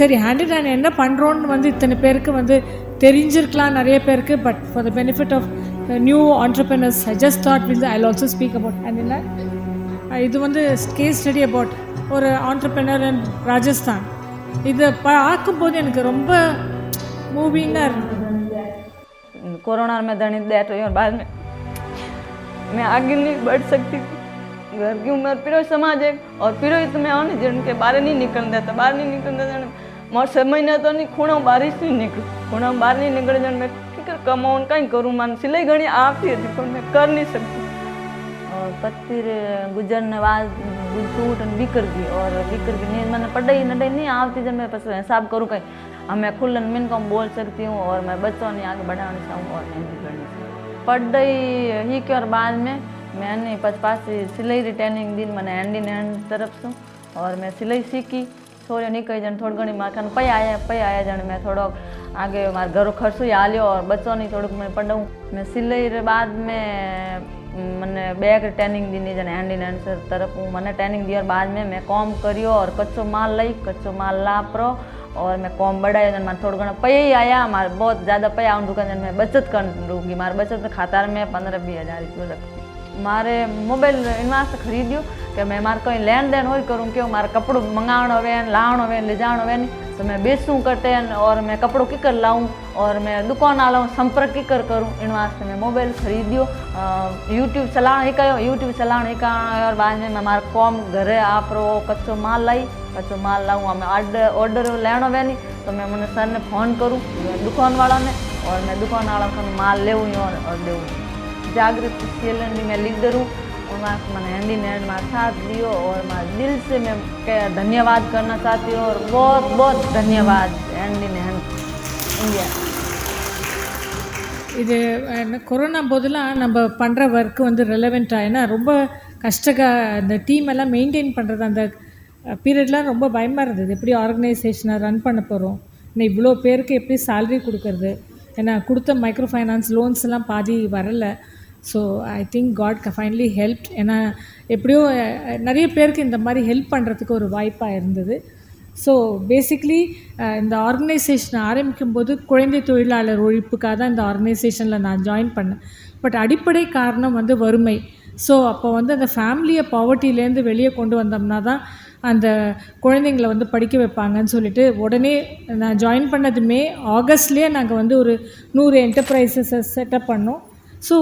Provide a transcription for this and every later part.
சரி ஹேண்டில் நான் என்ன பண்ணுறோன்னு வந்து இத்தனை பேருக்கு வந்து தெரிஞ்சிருக்கலாம் நிறைய பேருக்கு but for the benefit of new entrepreneurs I just thought will I also speak about handle இது வந்து கேஸ் ஸ்டடி அபவுட் ஒரு ஆண்டர்பிரினர் இன் ராஜஸ்தான் இதை பார்க்கும்போது எனக்கு ரொம்ப மூவிங்காக இருந்தது कोरोना में दलित डेथ हुई और बाद में मैं आगे नहीं बढ़ सकती थी घर की उम्र फिर समाज है और फिर मैं और जिनके बाहर नहीं निकल देता बाहर नहीं निकल देता મારો સમય નહોતો નહીં नहीं બારીશથી નીકળ્યું ખૂણો બહાર નહીં નીકળે જાણ મેં ઠીક કમાવું કાંઈ કરું માન. સિલાઈ ઘણી આવતી હતી, પણ મેં કરી નહીં શકતી पत्थर गुजर ने नवाज़ टूट बिकर गई और बिकर गई नहीं मैंने पढ़ाई नडाई नहीं आती जब मैं बस हिसाब करूँ कहीं अब मैं खुलन मिन को बोल सकती हूँ और मैं बच्चों ने आगे बढ़ाना चाहूँ और मैं बिगड़ना चाहूँ पढ़ाई ही के और बाद में मैंने पचपास सिलाई रिटर्निंग दिन मैंने एंडी इन तरफ़ से और मैं सिलाई सीखी थोड़ी नहीं कही जन थोड़ी घनी मार पै आया पै आया जन मैं थोड़ा आगे मारे घरों खर्चो ही हालियो और बच्चों ने थोड़ा मैं पढ़ाऊँ मैं सिलाई रे बाद में મને બેગ ટ્રેનિંગ દીની જને હેન્ડ ઇન હેન્ડ તરફ હું મને ટ્રેનિંગ दिया बाद में मैं कॉम करियो और कच्चो माल लई कच्चो माल लापरो और मैं कॉम बढ़ाया जन मारे थोड़ा घना पै ही आया मारे बहुत ज़्यादा पै आऊँ रुका जन मैं बचत कर रूँगी मारे बचत खाता में पंद्रह बीस हज़ार रुपये रखती મારે મોબાઈલ એના વાસ્તે ખરીદ્યો કે મેં મારે કંઈ લેણ દેણ હોય કરું કે મારે કપડું મંગાવણો હોય ને લાવણો હોય ને લઈ જાણો હોય ને તો मैं बेचूँ करते हैं और मैं कपड़ों की कर लाऊँ और मैं दुकान आलाऊँ संपर्क की कर करूँ इन वास्ते मैं मोबाइल खरीदियो यूट्यूब चलाना ही कयो यूट्यूब चलाना ही कहा और बाद में मैं मारा कॉम घरे आप रो कच्चो माल लाई कच्चो माल लाऊँ हमें ऑर्डर ऑर्डर लेनो वे नहीं तो मैं मैंने सर ने फ़ोन करूँ दुकान वाला ने और मैं दुकान वाला को माल ले और, और देऊँ जागृत सीएलएन में लीडर हूँ और मैंने हैंडी हैंड मारा साथ दियो और मैं दिल से मैं क्या- धन्यवाद करना चाहती हूँ और बहुत बहुत धन्यवाद हैंडी हैंड इंडिया இது என்ன, கொரோனா போதெல்லாம் நம்ம பண்ணுற ஒர்க்கு வந்து ரெலவெண்ட்டாக ஏன்னா ரொம்ப கஷ்டக அந்த டீம் எல்லாம் மெயின்டைன் பண்ணுறது அந்த பீரியட்லாம் ரொம்ப பயமாக இருந்தது எப்படி ஆர்கனைசேஷனை ரன் பண்ண போகிறோம் இன்னும் இவ்வளோ பேருக்கு எப்படி salary கொடுக்கறது ஏன்னா கொடுத்த மைக்ரோ ஃபைனான்ஸ் லோன்ஸ் எல்லாம் பாதி வரல so I think God finally help ஏன்னா எப்படியோ நிறைய பேருக்கு இந்த மாதிரி ஹெல்ப் பண்ணுறதுக்கு ஒரு வாய்ப்பாக இருந்தது. ஸோ பேசிக்லி இந்த ஆர்கனைசேஷனை ஆரம்பிக்கும் போது குழந்தை தொழிலாளர் ஒழிப்புக்காக தான் இந்த ஆர்கனைசேஷனில் நான் ஜாயின் பண்ணேன். பட் அடிப்படை காரணம் வந்து வறுமை. ஸோ அப்போ வந்து அந்த ஃபேமிலியை பாவர்ட்டிலேருந்து வெளியே கொண்டு வந்தோம்னா தான் அந்த குழந்தைங்கள வந்து படிக்க வைப்பாங்கன்னு சொல்லிட்டு உடனே நான் ஜாயின் பண்ணதுமே ஆகஸ்ட்லேயே நாங்கள் வந்து ஒரு நூறு என்டர்பிரைசஸை செட்டப் பண்ணோம். So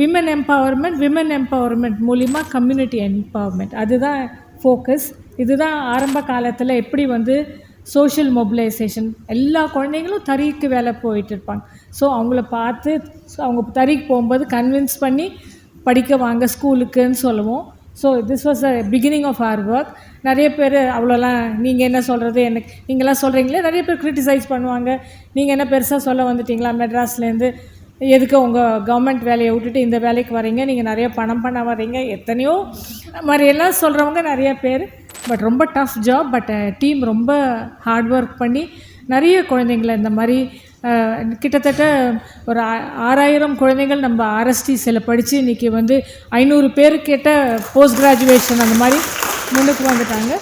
women empowerment women empowerment மூலிமா கம்யூனிட்டி எம்பவர்மெண்ட் அதுதான் ஃபோக்கஸ் இதுதான் ஆரம்ப காலத்தில் எப்படி வந்து சோஷியல் மொபிலைசேஷன் எல்லா குழந்தைங்களும் தறிக்கு வேலை போயிட்டு இருப்பாங்க. ஸோ அவங்கள பார்த்து அவங்க தறிக்கு போகும்போது கன்வின்ஸ் பண்ணி படிக்க வாங்க ஸ்கூலுக்குன்னு சொல்லுவோம். So this was a beginning of our work நிறைய பேர் அவ்வளோலாம் நீங்கள் என்ன சொல்கிறது எனக்கு நீங்களாம் சொல்கிறீங்களே நிறைய பேர் க்ரிட்டிசைஸ் பண்ணுவாங்க. நீங்கள் என்ன பெருசாக சொல்ல வந்துட்டீங்களா? மெட்ராஸ்லேருந்து எதுக்கு உங்கள் கவர்மெண்ட் வேலையை விட்டுட்டு இந்த வேலைக்கு வரீங்க நீங்கள் நிறைய பணம் பண்ண வரீங்க எத்தனையோ மாதிரியெல்லாம் சொல்கிறவங்க நிறைய பேர். பட் ரொம்ப டஃப் ஜாப் பட் டீம் ரொம்ப ஹார்ட் ஒர்க் பண்ணி நிறைய குழந்தைங்கள இந்த மாதிரி uh, கிட்டத்தட்ட ஒரு ஆ- ஆறாயிரம் குழந்தைகள் நம்ம ஆர்எஸ்டிஸில் படித்து இன்றைக்கி வந்து ஐநூறு பேர் கிட்ட போஸ்ட் கிராஜுவேஷன் அந்த மாதிரி முன்னுக்கு வந்துட்டாங்க.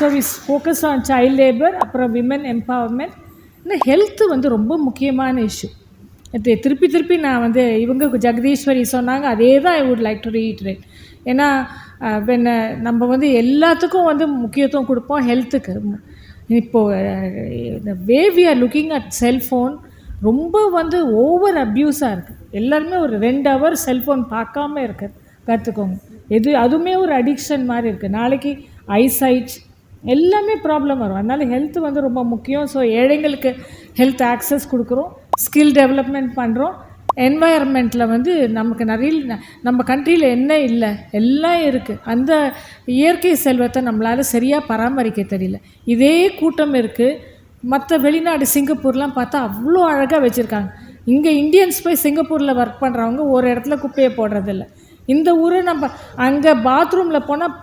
So we focus on child labour அப்புறம் விமன் எம்பவர்மெண்ட் இந்த ஹெல்த்து வந்து ரொம்ப முக்கியமான இஷ்யூ திருப்பி திருப்பி நான் வந்து இவங்க ஜெகதீஸ்வரி சொன்னாங்க அதே தான் I would like to reiterate ஏன்னா வென் நம்ம வந்து எல்லாத்துக்கும் வந்து முக்கியத்துவம் கொடுப்போம் ஹெல்த்துக்கு இப்போது இந்த way we are looking at cellphone ரொம்ப வந்து ஓவர் அப்யூஸாக இருக்குது எல்லாருமே ஒரு ரெண்டு ஹவர் செல்ஃபோன் பார்க்காம இருக்க. கற்றுக்கோங்க எது அதுவுமே ஒரு அடிக்ஷன் மாதிரி இருக்குது நாளைக்கு ஐசைட் எல்லாமே ப்ராப்ளம் வரும். அதனால் ஹெல்த் வந்து ரொம்ப முக்கியம். ஸோ ஏழைங்களுக்கு ஹெல்த் ஆக்சஸ் கொடுக்குறோம். ஸ்கில் டெவலப்மெண்ட் பண்ணுறோம் என்வாயர்மெண்ட்டில் வந்து நமக்கு நிறைய ந- நம்ம கண்ட்ரியில் என்ன இல்லை எல்லாம் இருக்குது அந்த இயற்கை செல்வத்தை நம்மளால் சரியாக பராமரிக்க தெரியல. இதே கூட்டம் இருக்குது மற்ற வெளிநாடு சிங்கப்பூர்லாம் பார்த்தா அவ்வளோ அழகாக வச்சுருக்காங்க. இங்கே இந்தியன்ஸ் போய் சிங்கப்பூரில் ஒர்க் பண்ணுறவங்க ஒரு இடத்துல குப்பையை போடுறதில்ல. இந்த ஊரை நம்ம அங்கே பாத்ரூமில் போனால்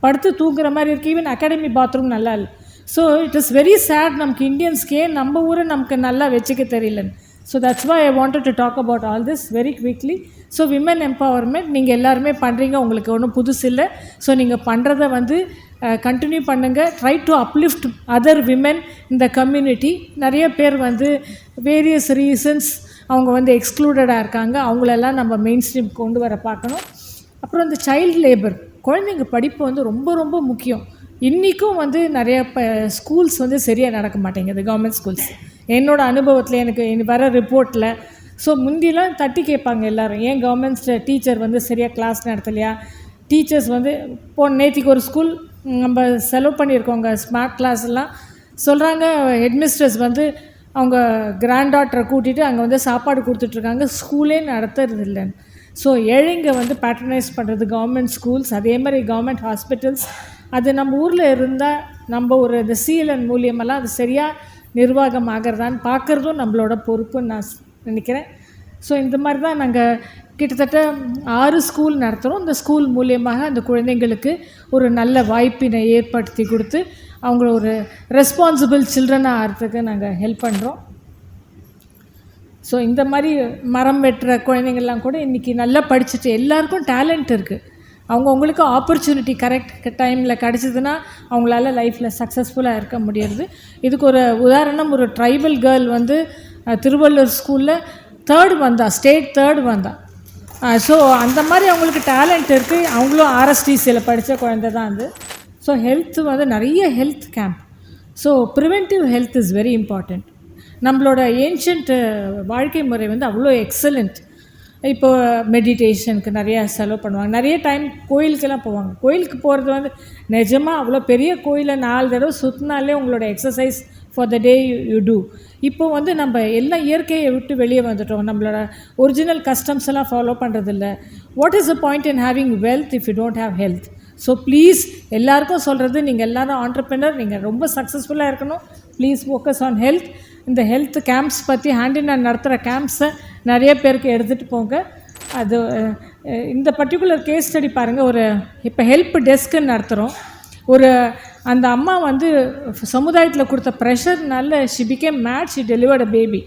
படுத்து தூங்குற மாதிரி இருக்குது ஈவன் அகாடமி பாத்ரூம் நல்லா இல்லை. So it is very sad நமக்கு இந்தியன்ஸ்க்கே நம்ம ஊரை நமக்கு நல்லா வச்சுக்க தெரியலன்னு. So that's why I wanted to talk about all this very quickly so women empowerment நீங்கள் எல்லாருமே பண்ணுறீங்க உங்களுக்கு ஒன்றும் புதுசு இல்லை. ஸோ நீங்கள் பண்ணுறத வந்து கண்டினியூ பண்ணுங்கள் try to uplift other women இந்த கம்யூனிட்டி நிறைய பேர் வந்து வேரியஸ் ரீசன்ஸ் அவங்க வந்து எக்ஸ்க்ளூடடாக இருக்காங்க. அவங்களெல்லாம் நம்ம மெயின் ஸ்ட்ரீம் கொண்டு வர பார்க்கணும். அப்புறம் இந்த சைல்டு லேபர் குழந்தைங்க படிப்பு வந்து ரொம்ப ரொம்ப முக்கியம். இன்றைக்கும் வந்து நிறைய இப்போ ஸ்கூல்ஸ் வந்து சரியாக நடக்க மாட்டேங்குது கவர்மெண்ட் ஸ்கூல்ஸ் என்னோடய அனுபவத்தில் எனக்கு இனி வர ரிப்போர்ட்டில் ஸோ முந்திலாம் தட்டி கேட்பாங்க எல்லாரும் ஏன் கவர்மெண்ட் டீச்சர் வந்து சரியாக கிளாஸ் நடத்தலையா? டீச்சர்ஸ் வந்து போ நேற்றுக்கு ஒரு ஸ்கூல் நம்ம செலவு பண்ணியிருக்கோங்க ஸ்மார்ட் கிளாஸ்லாம் சொல்கிறாங்க ஹெட்மிஸ்ட்ரஸ் வந்து அவங்க கிராண்ட் டாட்டரை கூட்டிகிட்டு அங்கே வந்து சாப்பாடு கொடுத்துட்ருக்காங்க ஸ்கூலே நடத்துறது இல்லைன்னு ஸோ ஏழைங்க வந்து பேட்ரனைஸ் பண்ணுறது கவர்மெண்ட் ஸ்கூல்ஸ் அதே மாதிரி கவர்மெண்ட் ஹாஸ்பிட்டல்ஸ் அது நம்ம ஊரில் இருந்தால் நம்ம ஒரு இந்த சீலன் மூலியமெல்லாம் அது சரியாக நிர்வாகம் ஆகிறதான்னு பார்க்குறதும் நம்மளோட பொறுப்புன்னு நான் நினைக்கிறேன். ஸோ இந்த மாதிரி தான் நாங்கள் கிட்டத்தட்ட ஆறு ஸ்கூல் நடத்துகிறோம் இந்த ஸ்கூல் மூலியமாக அந்த குழந்தைங்களுக்கு ஒரு நல்ல வாய்ப்பினை ஏற்படுத்தி கொடுத்து அவங்கள ஒரு ரெஸ்பான்சிபிள் சில்ட்ரனாக ஆகிறதுக்கு நாங்கள் ஹெல்ப் பண்ணுறோம் ஸோ இந்த மாதிரி மரம் வெட்டுற குழந்தைங்கள்லாம் கூட இன்றைக்கி நல்லா படிச்சுட்டு எல்லாருக்கும் டேலண்ட் இருக்குது அவங்கவுங்களுக்கு ஆப்பர்ச்சுனிட்டி கரெக்ட் டைமில் கிடச்சிதுன்னா அவங்களால லைஃப்பில் சக்ஸஸ்ஃபுல்லாக இருக்க முடியுது இதுக்கு ஒரு உதாரணம் ஒரு ட்ரைபல் கேர்ள் வந்து திருவள்ளூர் ஸ்கூலில் தேர்டு வந்தா ஸ்டேட் தேர்டு வந்தா. ஸோ அந்த மாதிரி அவங்களுக்கு டேலண்ட் இருக்குது அவங்களும் ஆர்எஸ்டிசியில் படித்த குழந்தை தான் அது. ஸோ ஹெல்த் வந்து நிறைய health camp so preventive health is very important நம்மளோட ஏன்ஷியன்ட் வாழ்க்கை முறை வந்து அவ்வளோ எக்ஸலண்ட் இப்போ மெடிடேஷனுக்கு நிறையா செலவு பண்ணுவாங்க. நிறைய டைம் கோயிலுக்கெல்லாம் போவாங்க. கோயிலுக்கு போகிறது வந்து நிஜமாக அவ்வளோ பெரிய கோயிலை நாலு தடவை சுற்றினாலே உங்களோட exercise for the day you do இப்போ வந்து நம்ம எல்லாம் இயற்கையை விட்டு வெளியே வந்துட்டோம். நம்மளோட ஒரிஜினல் கஸ்டம்ஸ் எல்லாம் ஃபாலோ பண்ணுறதில்ல what is the point in having wealth if you don't have health so please எல்லாருக்கும் சொல்கிறது நீங்கள் எல்லாரும் ஆண்டர்பிரினர் நீங்கள் ரொம்ப சக்ஸஸ்ஃபுல்லாக இருக்கணும். ப்ளீஸ் ஃபோக்கஸ் ஆன் ஹெல்த் இந்த ஹெல்த் கேம்ப்ஸ் பற்றி ஹேண்டின் நான் நடத்துகிற கேம்ப்ஸை நிறைய பேருக்கு எடுத்துகிட்டு போங்க. அது இந்த பர்டிகுலர் கேஸ் ஸ்டடி பாருங்கள் ஒரு இப்போ ஹெல்ப் டெஸ்க்குன்னு நடத்துகிறோம் ஒரு அந்த அம்மா வந்து சமுதாயத்தில் கொடுத்த ப்ரெஷர்னால she became mad she delivered a baby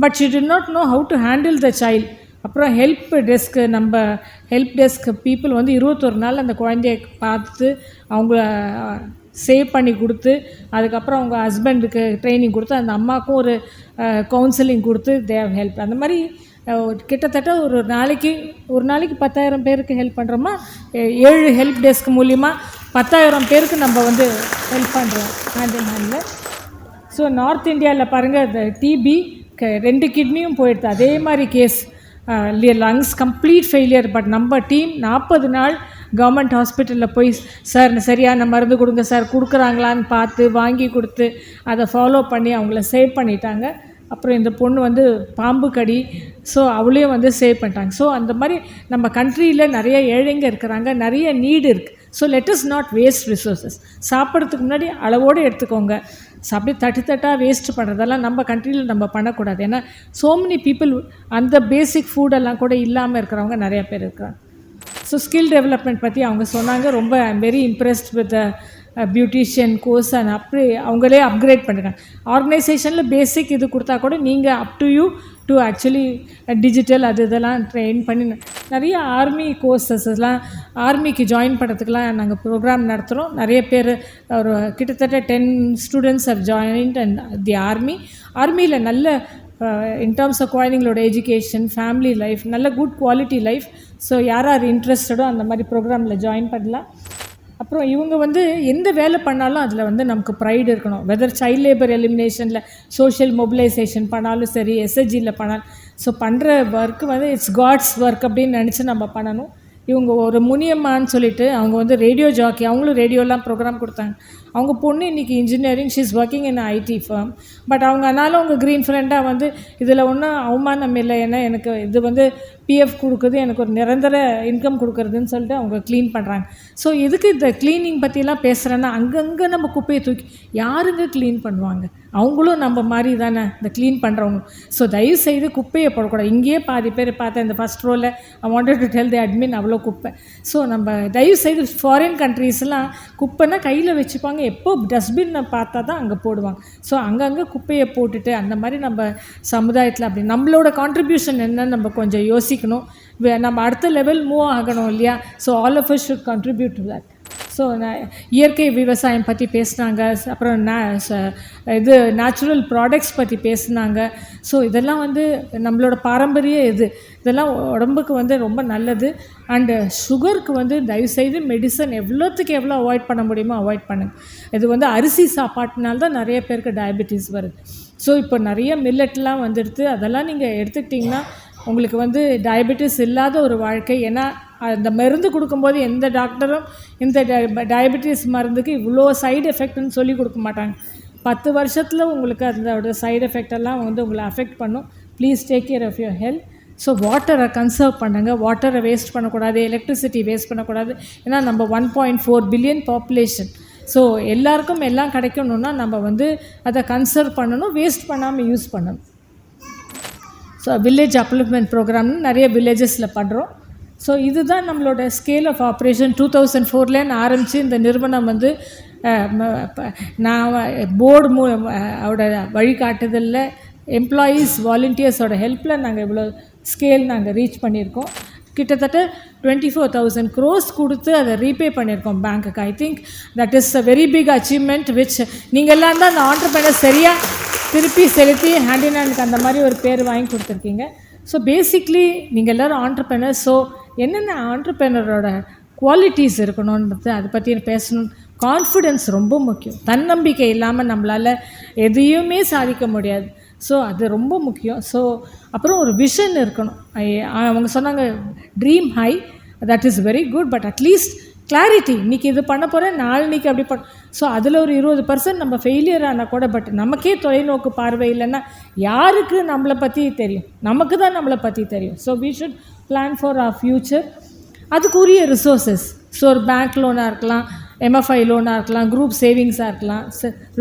but she did not know how to handle the child அப்புறம் ஹெல்ப் டெஸ்க்கு நம்ம ஹெல்ப் டெஸ்க் பீப்புள் வந்து இருபத்தொரு நாள் அந்த குழந்தைய பார்த்து அவங்கள சேவ் பண்ணி கொடுத்து அதுக்கப்புறம் அவங்க ஹஸ்பண்டுக்கு ட்ரைனிங் கொடுத்து அந்த அம்மாவுக்கும் ஒரு கவுன்சிலிங் கொடுத்து தேவ் ஹெல்ப் அந்த மாதிரி ஒரு கிட்டத்தட்ட ஒரு நாளைக்கு ஒரு நாளைக்கு பத்தாயிரம் பேருக்கு ஹெல்ப் பண்ணுறோமா ஏழு ஹெல்ப் டெஸ்க் மூலிமா பத்தாயிரம் பேருக்கு நம்ம வந்து ஹெல்ப் பண்ணுறோம் hand in handle so north இந்தியாவில் பாருங்கள் இந்த டிபி ரெண்டு கிட்னியும் போயிடுது. அதே மாதிரி case lungs complete failure but நம்ம டீம் நாற்பது நாள் கவர்மெண்ட் ஹாஸ்பிட்டலில் போய் சார் சரியான மருந்து கொடுங்க சார். கொடுக்குறாங்களான்னு பார்த்து வாங்கி கொடுத்து அதை ஃபாலோ பண்ணி அவங்கள சேவ் பண்ணிட்டாங்க. அப்புறம் இந்த பொண்ணு வந்து பாம்பு கடி. ஸோ அவளையும் வந்து சேவ் பண்ணிட்டாங்க. ஸோ அந்த மாதிரி நம்ம கண்ட்ரியில் நிறைய ஏழைங்க இருக்கிறாங்க. நிறைய நீடு இருக்குது so let is not waste resources சாப்பிட்றதுக்கு முன்னாடி அளவோடு எடுத்துக்கோங்க. அப்படி தட்டு தட்டாக வேஸ்ட் பண்ணுறதெல்லாம் நம்ம கண்ட்ரியில் நம்ம பண்ணக்கூடாது. ஏன்னா சோ மெனி பீப்புள் அந்த பேசிக் ஃபுட்டெல்லாம் கூட இல்லாமல் இருக்கிறவங்க நிறைய பேர் இருக்கிறாங்க. ஸோ ஸ்கில் டெவலப்மெண்ட் பற்றி அவங்க சொன்னாங்க. ரொம்ப I'm very impressed with beautician course and அப்படி அவங்களே அப்கிரேட் பண்ணிருக்காங்க. ஆர்கனைசேஷனில் பேசிக் இது கொடுத்தா கூட நீங்கள் up to you to actually digital அது இதெல்லாம் ட்ரெயின் பண்ணி நிறைய ஆர்மி கோர்சஸ் எல்லாம் ஆர்மிக்கு ஜாயின் பண்ணுறதுக்கெலாம் நாங்கள் ப்ரோக்ராம் நடத்துகிறோம் நிறைய பேர் ஒரு கிட்டத்தட்ட ten students have joined and the army ஆர்மியில் நல்ல இன் டேர்ம்ஸ் ஆஃப் குழந்தைங்களோட எஜுகேஷன் ஃபேமிலி லைஃப் நல்ல குட் குவாலிட்டி லைஃப் ஸோ யார் யார் இன்ட்ரெஸ்டடோ அந்த மாதிரி ப்ரோக்ராமில் ஜாயின் பண்ணலாம். அப்புறம் இவங்க வந்து எந்த வேலை பண்ணாலும் அதில் வந்து நமக்கு ப்ரைடு இருக்கணும். வெதர் சைல்ட் லேபர் எலிமினேஷனில் சோஷியல் மொபிலைசேஷன் பண்ணாலும் சரி எஸ்எஸ்ஜியில் பண்ணாலும் ஸோ பண்ணுற ஒர்க் வந்து இட்ஸ் காட்ஸ் ஒர்க் அப்படின்னு நினச்சி நம்ம பண்ணணும். இவங்க ஒரு முனியம்மான்னு சொல்லிட்டு அவங்க வந்து ரேடியோ ஜாக்கி அவங்களும் ரேடியோலாம் ப்ரோக்ராம் கொடுத்தாங்க. அவங்க பொண்ணு இன்றைக்கி engineering she's working in IT firm but அவங்க அதனால அவங்க க்ரீன் ஃப்ரெண்டாக வந்து இதில் ஒன்றும் அவமானம் இல்லை. ஏன்னா எனக்கு இது வந்து பிஎஃப் கொடுக்குது. எனக்கு ஒரு நிரந்தர இன்கம் கொடுக்குறதுன்னு சொல்லிட்டு அவங்க க்ளீன் பண்ணுறாங்க ஸோ எதுக்கு இந்த க்ளீனிங் பற்றிலாம் பேசுகிறேன்னா அங்கங்கே நம்ம குப்பையை தூக்கி யாருங்க க்ளீன் பண்ணுவாங்க? அவங்களும் நம்ம மாதிரி தானே இந்த க்ளீன் பண்ணுறவங்க ஸோ தயவு செய்து குப்பையை போடக்கூடாது. இங்கேயே பாதி பேர் பார்த்தேன் இந்த first ரோவில் I wanted to tell the admin அவ்வளோ குப்பை. ஸோ நம்ம தயவு செய்து ஃபாரின் கண்ட்ரீஸ்லாம் குப்பைன்னா கையில் வச்சுப்பாங்க. எப்போ டஸ்ட்பின்னை பார்த்தா தான் அங்கே போடுவாங்க. ஸோ அங்கங்கே குப்பையை போட்டுட்டு அந்த மாதிரி நம்ம சமுதாயத்தில் அப்படி நம்மளோட கான்ட்ரிபியூஷன் என்னன்னு நம்ம கொஞ்சம் யோசிக்கணும். வே- நம்ம அடுத்த லெவல் மூவ் ஆகணும் இல்லையா? So all of us should contribute to that so இயற்கை விவசாயம் பற்றி பேசுனாங்க. அப்புறம் நே ச- இது நேச்சுரல் ப்ராடக்ட்ஸ் பற்றி பேசுனாங்க. ஸோ இதெல்லாம் வந்து நம்மளோட பாரம்பரிய இது. இதெல்லாம் உடம்புக்கு வந்து ரொம்ப நல்லது. அண்டு சுகருக்கு வந்து தயவுசெய்து மெடிசன் எவ்வளோத்துக்கு எவ்வளோ அவாய்ட் பண்ண முடியுமோ அவாய்ட் பண்ணுங்க. இது வந்து அரிசி சாப்பாட்டினால தான் நிறைய பேருக்கு டயபெட்டிஸ் வருது. ஸோ இப்போ நிறைய மில்லட்லாம் வந்துடுது. அதெல்லாம் நீங்கள் எடுத்துக்கிட்டிங்கன்னா உங்களுக்கு வந்து டயபெட்டிஸ் இல்லாத ஒரு வாழ்க்கை. ஏன்னா அந்த மருந்து கொடுக்கும்போது எந்த டாக்டரும் இந்த டயபெட்டிஸ் மருந்துக்கு இவ்வளோ சைடு எஃபெக்ட்னு சொல்லி கொடுக்க மாட்டாங்க. பத்து வருஷத்தில் உங்களுக்கு அதோட சைடு எஃபெக்ட் எல்லாம் வந்து உங்களை அஃபெக்ட் பண்ணும். Please take care of your health so வாட்டரை கன்சர்வ் பண்ணுங்க. வாட்டரை வேஸ்ட் பண்ணக்கூடாது. எலக்ட்ரிசிட்டி வேஸ்ட் பண்ணக்கூடாது. ஏன்னா நம்ம one point four billion population so எல்லாருக்கும் எல்லாம் கிடைக்கணுன்னா நம்ம வந்து அதை கன்சர்வ் பண்ணணும் வேஸ்ட் பண்ணாமல் யூஸ் பண்ணணும். ஸோ வில்லேஜ் அப்ளிப்மெண்ட் ப்ரோக்ராம்னு நிறைய வில்லேஜஸில் பண்ணுறோம் ஸோ இதுதான் நம்மளோட scale of operation two thousand ஃபோர்லேன்னு ஆரம்பித்து இந்த நிறுவனம் வந்து நான் போர்டு மூ அவட வழிகாட்டுதலில் எம்ப்ளாயீஸ் வாலண்டியர்ஸோட ஹெல்ப்பில் நாங்கள் இவ்வளோ ஸ்கேல் நாங்கள் ரீச் பண்ணியிருக்கோம். கிட்டத்தட்ட டுவெண்ட்டி ஃபோர் தௌசண்ட் க்ரோஸ் கொடுத்து அதை ரீபே பண்ணியிருக்கோம் பேங்க்குக்கு I think that is a very big achievement which நீங்கள் எல்லாம் தான் அந்த ஆண்டர்பிரினர் சரியாக திருப்பி செலுத்தி ஹேண்ட் இன் ஹேண்டுக்கு அந்த மாதிரி ஒரு பேர் வாங்கி கொடுத்துருக்கீங்க. ஸோ பேசிக்லி நீங்கள் எல்லோரும் ஆண்டர்பிரினர் ஸோ என்னென்ன ஆண்டர்பிரினரோட குவாலிட்டிஸ் இருக்கணுன்றது அதை பற்றி பேசணும். கான்ஃபிடென்ஸ் ரொம்ப முக்கியம். தன்னம்பிக்கை இல்லாமல் நம்மளால் எதையுமே சாதிக்க முடியாது. ஸோ அது ரொம்ப முக்கியம். ஸோ அப்புறம் ஒரு விஷன் இருக்கணும். அவங்க சொன்னாங்க dream high that is very good but at least clarity இன்றைக்கி இது பண்ண போகிறேன் நாளைக்கு அப்படி பண்ண ஸோ அதில் ஒரு இருபது பர்சன்ட் நம்ம ஃபெயிலியர் ஆனால் கூட பட் நமக்கே தொலைநோக்கு பார்வை இல்லைன்னா யாருக்கு நம்மளை பற்றி தெரியும்? நமக்கு தான் நம்மளை பற்றி தெரியும். So we should plan for our future அதுக்குரிய ரிசோர்ஸஸ் ஸோ ஒரு பேங்க் லோனாக இருக்கலாம் எம்எஃப்ஐ லோனாக இருக்கலாம் குரூப் சேவிங்ஸாக இருக்கலாம்.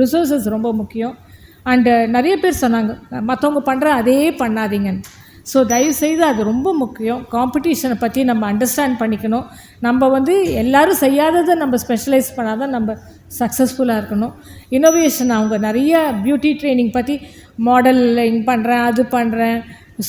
ரிசோர்ஸஸ் ரொம்ப முக்கியம். அண்டு uh, நிறைய பேர் சொன்னாங்க மற்றவங்க பண்ணுற அதே பண்ணாதீங்கன்னு. ஸோ தயவுசெய்து அது ரொம்ப முக்கியம். காம்படிஷனை பற்றி நம்ம அண்டர்ஸ்டாண்ட் பண்ணிக்கணும். நம்ம வந்து எல்லோரும் செய்யாததை நம்ம ஸ்பெஷலைஸ் பண்ணாதான் நம்ம சக்ஸஸ்ஃபுல்லாக இருக்கணும். இன்னோவேஷன் அவங்க நிறைய பியூட்டி ட்ரைனிங் பற்றி மாடலிங் பண்ணுறேன் அது பண்ணுறேன்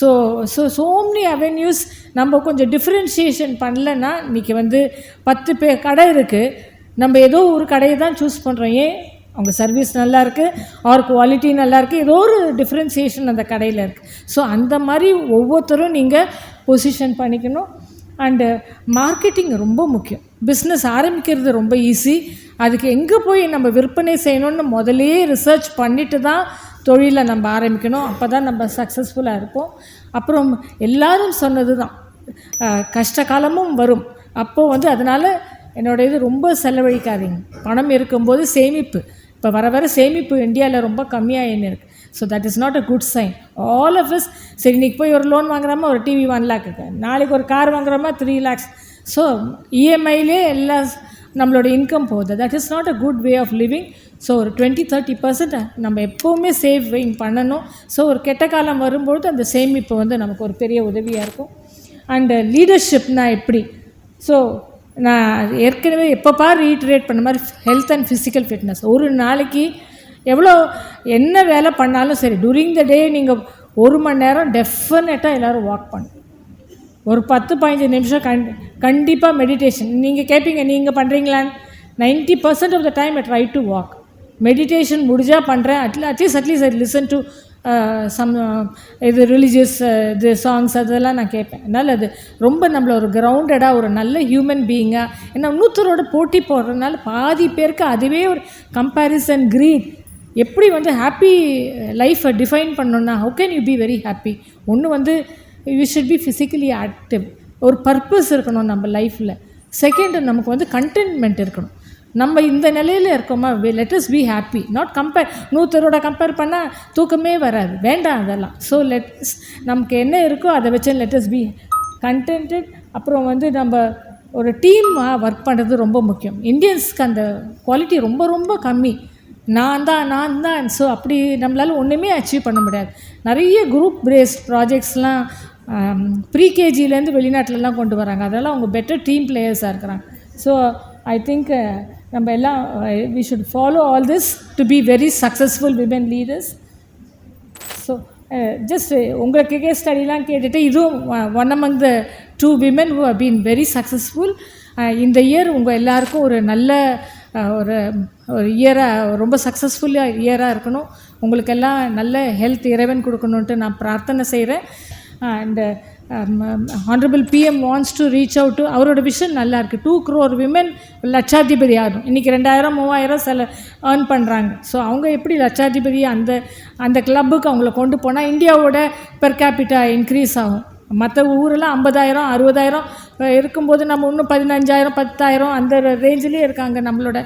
so so so many avenues நம்ம கொஞ்சம் டிஃப்ரென்ஷியேஷன் பண்ணலன்னா இன்றைக்கி வந்து பத்து பே கடை இருக்குது நம்ம ஏதோ ஒரு கடையை தான் சூஸ் பண்ணுறோம் ஏன்? அவங்க சர்வீஸ் நல்லா இருக்குது ஆர் குவாலிட்டி நல்லா இருக்குது ஏதோ ஒரு டிஃப்ரென்சியேஷன் அந்த கடையில் இருக்குது ஸோ அந்த மாதிரி ஒவ்வொருத்தரும் நீங்கள் பொசிஷன் பண்ணிக்கணும். அண்டு மார்க்கெட்டிங் ரொம்ப முக்கியம். பிஸ்னஸ் ஆரம்பிக்கிறது ரொம்ப ஈஸி அதுக்கு எங்கே போய் நம்ம விற்பனை செய்யணும்னு முதலே ரிசர்ச் பண்ணிட்டு தான் தொழிலை நம்ம ஆரம்பிக்கணும். அப்போ தான் நம்ம சக்ஸஸ்ஃபுல்லாக இருப்போம். அப்புறம் எல்லாரும் சொன்னது தான். கஷ்ட காலமும் வரும். அப்போது வந்து அதனால் என்னோடய இது ரொம்ப செலவழிக்காதீங்க. பணம் இருக்கும்போது சேமிப்பு. இப்போ வர வர சேமிப்பு இந்தியாவில் ரொம்ப கம்மியாக இருக்குது so that is not a good sign all of is சரி இன்னைக்கு போய் ஒரு லோன் வாங்குறோமா? ஒரு டிவி ஒன் லேக்கு நாளைக்கு ஒரு கார் வாங்குறோமா? த்ரீ லேக்ஸ் ஸோ இஎம்ஐலே எல்லா நம்மளோட இன்கம் போகுது. That is not a good way of living so ஒரு டுவெண்ட்டி தேர்ட்டி பர்சன்ட் நம்ம எப்போவுமே சேவிங் பண்ணணும். ஸோ ஒரு கெட்ட காலம் வரும்பொழுது அந்த சேமிப்பு வந்து நமக்கு ஒரு பெரிய உதவியாக இருக்கும். அண்டு லீடர்ஷிப்னால் எப்படி? ஸோ நான் ஏற்கனவே எப்பப்பா ரீட்ரேட் பண்ண மாதிரி ஹெல்த் அண்ட் ஃபிசிக்கல் ஃபிட்னஸ் ஒரு நாளைக்கு எவ்வளோ என்ன வேலை பண்ணாலும் சரி டூரிங் த டே நீங்கள் ஒரு மணி நேரம் டெஃபினட்டாக எல்லோரும் வாக் பண்ணணும் ஒரு பத்து பதினஞ்சு நிமிஷம் கண் கண்டிப்பாக மெடிடேஷன் நீங்கள் கேட்பீங்க நீங்கள் பண்ணுறீங்களான்னு ninety percent of the time I try to walk meditation முடிஞ்சால் பண்ணுறேன் at least at least I listen to some இது ரிலீஜியஸ் இது சாங்ஸ் அதெல்லாம் நான் கேட்பேன். அதனால் அது ரொம்ப நம்மளை ஒரு கிரவுண்டடாக ஒரு நல்ல ஹியூமன் பீயிங்காக ஏன்னா இன்னொருத்தரோட போட்டி போடுறதுனால பாதி பேருக்கு அதுவே ஒரு கம்பேரிசன் க்ரீட் எப்படி வந்து ஹாப்பி லைஃப்பை டிஃபைன் பண்ணணுன்னா how can you be very happy ஒன்று வந்து you should be physically active ஒரு பர்பஸ் இருக்கணும் நம்ம லைஃப்பில் செகண்டு நமக்கு வந்து கண்டென்ட்மெண்ட் இருக்கணும். நம்ம இந்த நிலையில் இருக்கோமா? Let's be happy not compare நூற்றரோட compare பண்ணால் தூக்கமே வராது. வேண்டாம் அதெல்லாம். ஸோ லெட்ஸ் நமக்கு என்ன இருக்கோ அதை வச்சு லெட்டஸ் பி கண்டென்டட் அப்புறம் வந்து நம்ம ஒரு டீமாக ஒர்க் பண்ணுறது ரொம்ப முக்கியம். இந்தியன்ஸ்க்கு அந்த குவாலிட்டி ரொம்ப ரொம்ப கம்மி. நான் தான் நான் தான். ஸோ அப்படி நம்மளால் ஒன்றுமே அச்சீவ் பண்ண முடியாது. நிறைய குரூப் பேஸ்ட் ப்ராஜெக்ட்ஸ்லாம் ப்ரீ கேஜிலேருந்து வெளிநாட்டிலலாம் கொண்டு வராங்க. அதெல்லாம் அவங்க பெட்டர் டீம் பிளேயர்ஸாக இருக்கிறாங்க. ஸோ ஐ திங்க் நம்ம எல்லாம் we should follow all this to be very successful women leaders so just உங்களுக்கு கே ஸ்டடிலாம் கேட்டுட்டு இதுவும் one among the two women who have been very successful இந்த இயர் உங்கள் எல்லாருக்கும் ஒரு நல்ல uh, ஒரு ஒரு இயராக ரொம்ப சக்ஸஸ்ஃபுல்லாக இயராக இருக்கணும். உங்களுக்கெல்லாம் நல்ல ஹெல்த் இறைவன் கொடுக்கணுன்ட்டு நான் பிரார்த்தனை செய்கிறேன் and uh, honourable PM wants to reach out to அவரோட விஷன் நல்லா இருக்குது டூ க்ரோர் விமன் லட்சாதிபதி ஆகும் இன்றைக்கி ரெண்டாயிரம் மூவாயிரம் சில ஏர்ன் பண்ணுறாங்க ஸோ அவங்க எப்படி லட்சாதிபதி அந்த அந்த கிளப்புக்கு அவங்கள கொண்டு போனால் இந்தியாவோட பெர் கேபிட்டா இன்க்ரீஸ் ஆகும். மற்ற ஊரெல்லாம் ஐம்பதாயிரம் அறுபதாயிரம் இருக்கும்போது நம்ம இன்னும் பதினஞ்சாயிரம் பத்தாயிரம் அந்த ரேஞ்சிலே இருக்காங்க நம்மளோட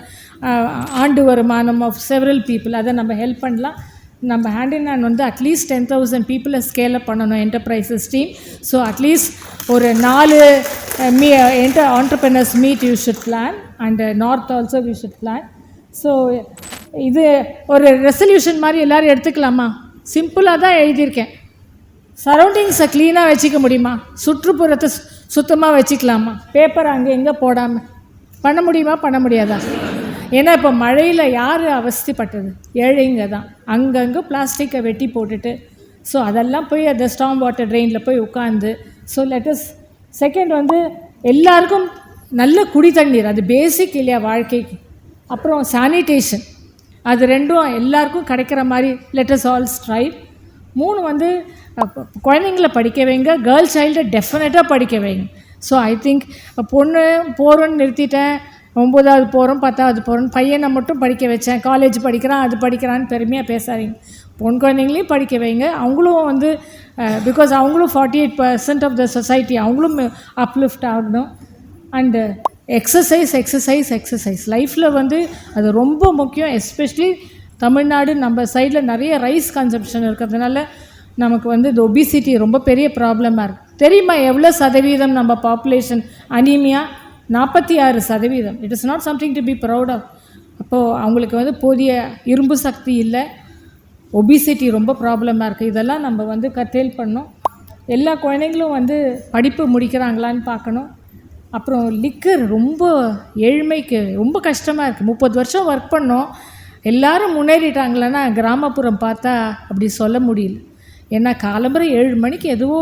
ஆண்டு வருமானம் ஆஃப் செவரல் பீப்புள் அதை நம்ம ஹெல்ப் பண்ணலாம். நம்ம ஹேண்ட் இன் ஹேண்ட் வந்து அட்லீஸ்ட் டென் தௌசண்ட் பீப்புளை ஸ்கேல் அப் பண்ணணும் enterprises team so at least ஒரு நாலு me enter entrepreneurs meet you should plan and north also you should plan so இது ஒரு ரெசல்யூஷன் மாதிரி எல்லோரும் எடுத்துக்கலாமா? சிம்பிளாக தான் எழுதியிருக்கேன். சரௌண்டிங்ஸை க்ளீனாக வச்சுக்க முடியுமா? சுற்றுப்புறத்தை சு- சுத்தமாக வச்சுக்கலாமா? பேப்பர் அங்கே எங்கே போடாமல் பண்ண முடியுமா? பண்ண முடியாதா? ஏன்னா இப்போ மழையில் யார் அவஸ்திப்பட்டது? ஏழைங்க தான். அங்கங்கே பிளாஸ்டிக்கை வெட்டி போட்டுட்டு ஸோ அதெல்லாம் போய் அந்த ஸ்டாம் வாட்டர் ட்ரெயினில் போய் உட்காந்து ஸோ லெட்டஸ் செகண்ட் வந்து எல்லாருக்கும் நல்ல குடி தண்ணீர் அது பேசிக் இல்லையா வாழ்க்கைக்கு. அப்புறம் சானிடேஷன் அது ரெண்டும் எல்லாருக்கும் கிடைக்கிற மாதிரி லெட்டஸ் ஆல் ஸ்ட்ரைட் மூணு வந்து குழந்தைங்கள படிக்க வைங்க கேர்ள் சைல்டை டெஃபினட்டாக படிக்க வைங்க. ஸோ ஐ திங்க் பொண்ணு போகிறோன்னு நிறுத்திட்டேன் ஒம்பதாவது போகிறோம் பத்தாவது போகிறோம் பையனை மட்டும் படிக்க வச்சேன். காலேஜ் படிக்கிறான் அது படிக்கிறான்னு பெருமையாக பேசாதீங்க. பொன் குழந்தைங்களையும் படிக்க வைங்க. அவங்களும் வந்து பிகாஸ் அவங்களும் forty eight percent of the society அவங்களும் அப்லிஃப்ட் ஆகணும். அண்டு எக்ஸசைஸ் எக்ஸசைஸ் எக்ஸசைஸ் லைஃப்பில் வந்து அது ரொம்ப முக்கியம் எஸ்பெஷலி தமிழ்நாடு நம்ம சைடில் நிறைய ரைஸ் கன்சப்ஷன் இருக்கிறதுனால நமக்கு வந்து இந்த ஒபிசிட்டி ரொம்ப பெரிய ப்ராப்ளமாக இருக்குது தெரியுமா எவ்வளோ சதவீதம் நம்ம பாப்புலேஷன் அனீமியா நாற்பத்தி ஆறு சதவீதம். It is not something to be proud of அப்போது அவங்களுக்கு வந்து போதிய இரும்பு சக்தி இல்லை. ஒபிசிட்டி ரொம்ப ப்ராப்ளமாக இருக்குது இதெல்லாம் நம்ம வந்து கர்டேல் பண்ணோம் எல்லா குழந்தைங்களும் வந்து படிப்பு முடிக்கிறாங்களான்னு பார்க்கணும். அப்புறம் லிக்கர் ரொம்ப ஏழ்மைக்கு ரொம்ப கஷ்டமாக இருக்குது முப்பது வருஷம் ஒர்க் பண்ணோம். எல்லாரும் முன்னேறிட்டாங்களேன்னா கிராமப்புறம் பார்த்தா அப்படி சொல்ல முடியல. ஏன்னா காலம்பரை ஏழு மணிக்கு எதுவோ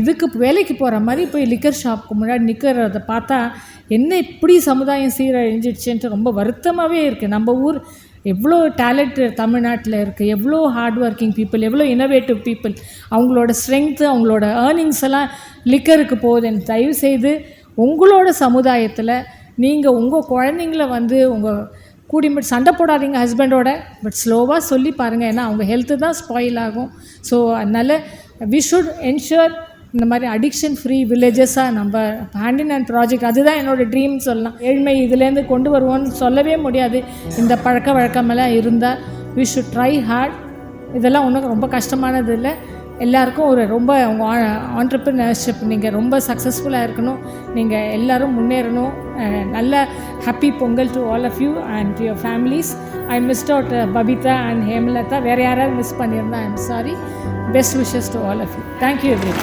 இதுக்கு வேலைக்கு போகிற மாதிரி போய் லிக்கர் ஷாப்புக்கு முன்னாடி நிற்கிறத பார்த்தா என்ன இப்படி சமுதாயம் சீரழிஞ்சிடுச்சுன்ட்டு ரொம்ப வருத்தமாகவே இருக்குது நம்ம ஊர் எவ்வளோ டேலண்ட் தமிழ்நாட்டில் இருக்குது எவ்வளோ ஹார்ட் ஒர்க்கிங் பீப்புள் எவ்வளோ இனோவேட்டிவ் பீப்புள் அவங்களோட ஸ்ட்ரென்த்து அவங்களோட ஏர்னிங்ஸ் எல்லாம் லிக்கருக்கு போகுதுன்னு தயவு செய்து உங்களோட சமுதாயத்தில் நீங்கள் உங்கள் குழந்தைங்கள வந்து உங்கள் கூடிமட்டு சண்டை போடாதீங்க ஹஸ்பண்டோட பட் ஸ்லோவாக சொல்லி பாருங்கள் ஏன்னா அவங்க ஹெல்த்து தான் ஸ்பாயில் ஆகும். ஸோ அதனால் வி ஷுட் என்ஷுர் இந்த மாதிரி அடிக்ஷன் ஃப்ரீ வில்லேஜஸாக நம்ம ஹேண்ட் இன் ஹேண்ட் ப்ராஜெக்ட் அதுதான் என்னோடய ட்ரீம் சொல்லலாம். ஏழ்மை இதுலேருந்து கொண்டு வருவோன்னு சொல்லவே முடியாது. இந்த பழக்க வழக்கமெல்லாம் இருந்தால் வி ஷுட் ட்ரை ஹார்ட் இதெல்லாம் ஒன்றும் ரொம்ப கஷ்டமானது இல்லை. எல்லாருக்கும் ஒரு ரொம்ப உங்கள் ஆண்டர்பிரினர்ஷிப் நீங்கள் ரொம்ப சக்ஸஸ்ஃபுல்லாக இருக்கணும். நீங்கள் எல்லாரும் முன்னேறணும். நல்ல happy Pongal to all of you and your families I missed out Babitha and Hemalatha. வேறு யாராவது மிஸ் பண்ணியிருந்தா I am sorry best wishes to all of you thank you every